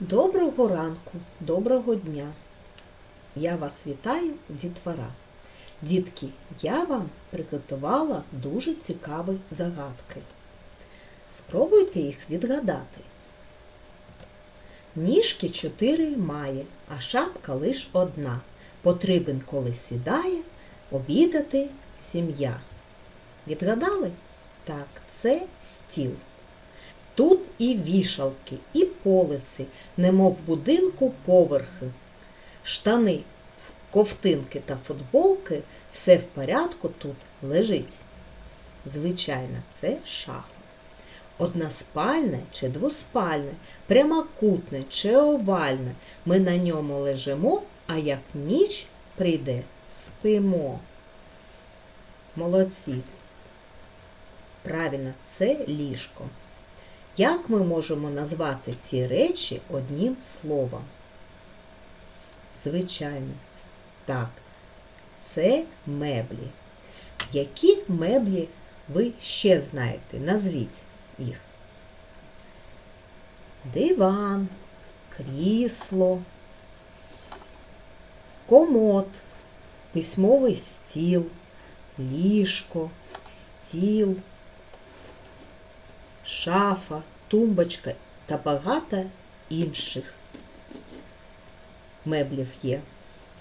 Доброго ранку, доброго дня. Я вас вітаю, дітвора. Дітки, я вам приготувала дуже цікаві загадки. Спробуйте їх відгадати. Ніжки чотири має, а шапка лиш одна. Потрібен, коли сідає, обідати сім'я. Відгадали? Так, це стіл. Тут і вішалки, і полиці, немов будинку поверхи. Штани, ковтинки та футболки все в порядку тут лежить. Звичайно, це шафа. Односпальне чи двоспальне, прямокутне чи овальне. Ми на ньому лежимо, а як ніч прийде, спимо. Молодці. Правильно, це ліжко. Як ми можемо назвати ці речі одним словом? Звичайно, так. Це меблі. Які меблі ви ще знаєте? Назвіть їх. Диван, крісло, комод, письмовий стіл, ліжко, стіл шафа, тумбочка та багато інших меблів є.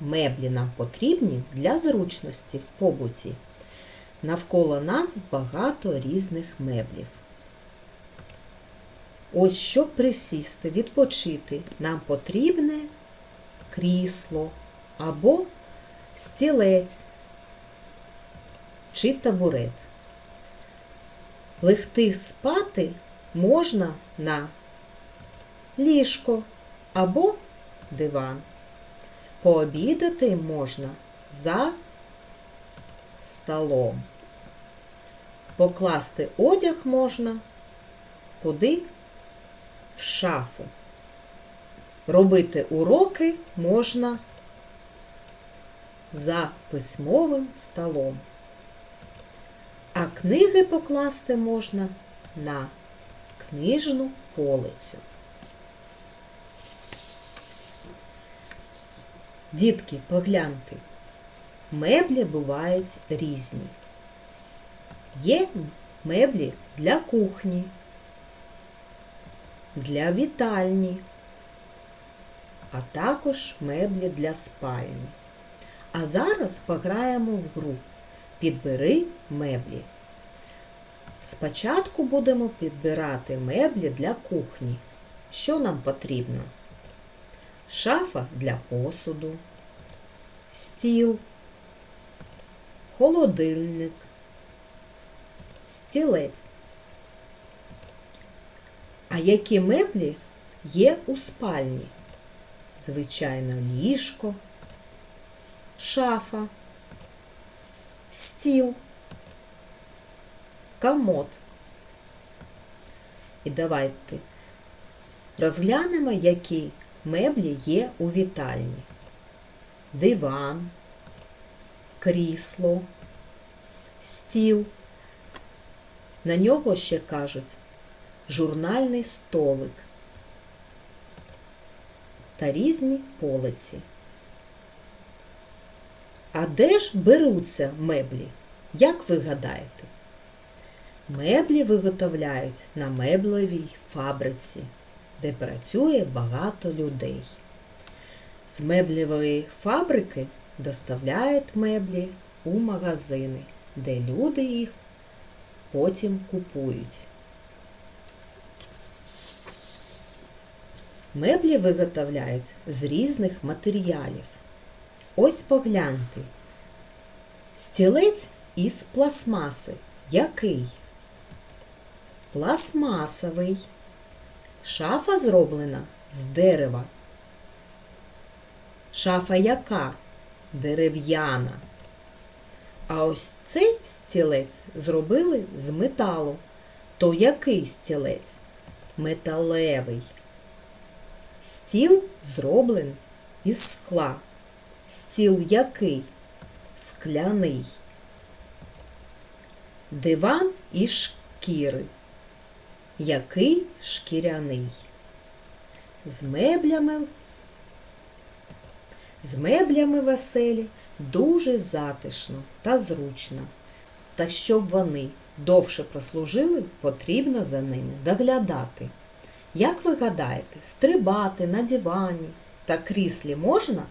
Меблі нам потрібні для зручності в побуті. Навколо нас багато різних меблів. Ось щоб присісти, відпочити, нам потрібне крісло або стілець чи табурет. Легти спати можна на ліжко або диван. Пообідати можна за столом. Покласти одяг можна куди в шафу. Робити уроки можна за письмовим столом. А книги покласти можна на книжну полицю. Дітки, погляньте, меблі бувають різні. Є меблі для кухні, для вітальні, а також меблі для спальні. А зараз пограємо в гру. Підбери меблі. Спочатку будемо підбирати меблі для кухні. Що нам потрібно? Шафа для посуду, стіл, холодильник, стілець. А які меблі є у спальні? Звичайно, ліжко, шафа стіл, комод. І давайте розглянемо, які меблі є у вітальні. Диван, крісло, стіл. На нього ще кажуть журнальний столик та різні полиці. А де ж беруться меблі? Як ви гадаєте? Меблі виготовляють на меблевій фабриці, де працює багато людей. З меблевої фабрики доставляють меблі у магазини, де люди їх потім купують. Меблі виготовляють з різних матеріалів. Ось погляньте. Стілець із пластмаси. Який? Пластмасовий. Шафа зроблена з дерева. Шафа яка? Дерев'яна. А ось цей стілець зробили з металу. То який стілець? Металевий. Стіл зроблений із скла. Стіл який? Скляний. Диван із шкіри. Який шкіряний. з меблями. З меблями веселі дуже затишно та зручно. Та щоб вони довше прослужили, потрібно за ними доглядати. Як ви гадаєте, стрибати на дивані та кріслі можна?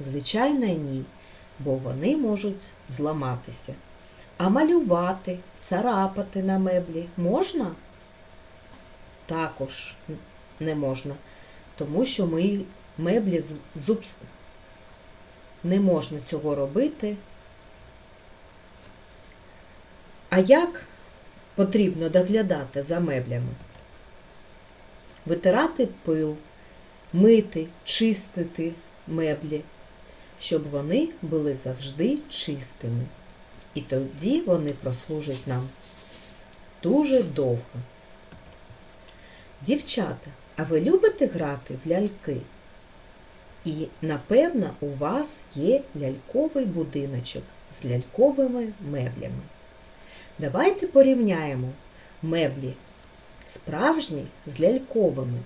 Звичайно, ні, бо вони можуть зламатися. А малювати, царапати на меблі можна? Також не можна, тому що мої меблі зубс не можна цього робити. А як потрібно доглядати за меблями? Витирати пил, мити, чистити меблі, щоб вони були завжди чистими. І тоді вони прослужать нам дуже довго. Дівчата, а ви любите грати в ляльки? І, напевно, у вас є ляльковий будиночок з ляльковими меблями. Давайте порівняємо меблі справжні з ляльковими.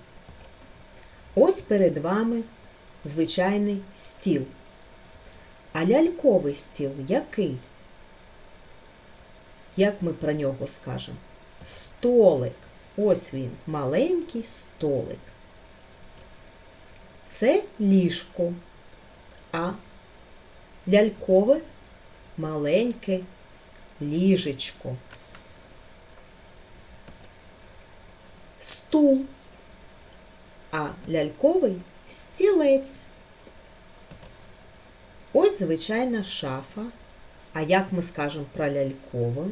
Ось перед вами звичайний стіл. А ляльковий стіл який? Як ми про нього скажемо? Столик. Ось він, маленький столик. Це ліжко, а лялькове маленьке ліжечко. Стул, а ляльковий стілець. Ось звичайна шафа. А як ми скажемо про лялькову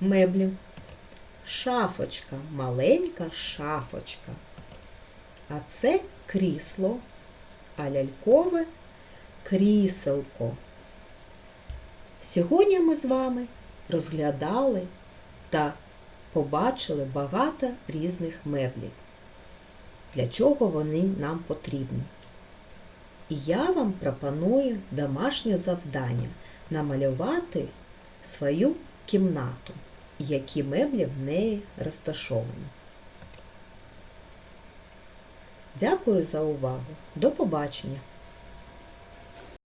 меблі? Шафочка, маленька шафочка. А це крісло, а лялькове кріселко. Сьогодні ми з вами розглядали та побачили багато різних меблів. Для чого вони нам потрібні? І я вам пропоную домашнє завдання намалювати свою кімнату, які меблі в неї розташовані. Дякую за увагу. До побачення!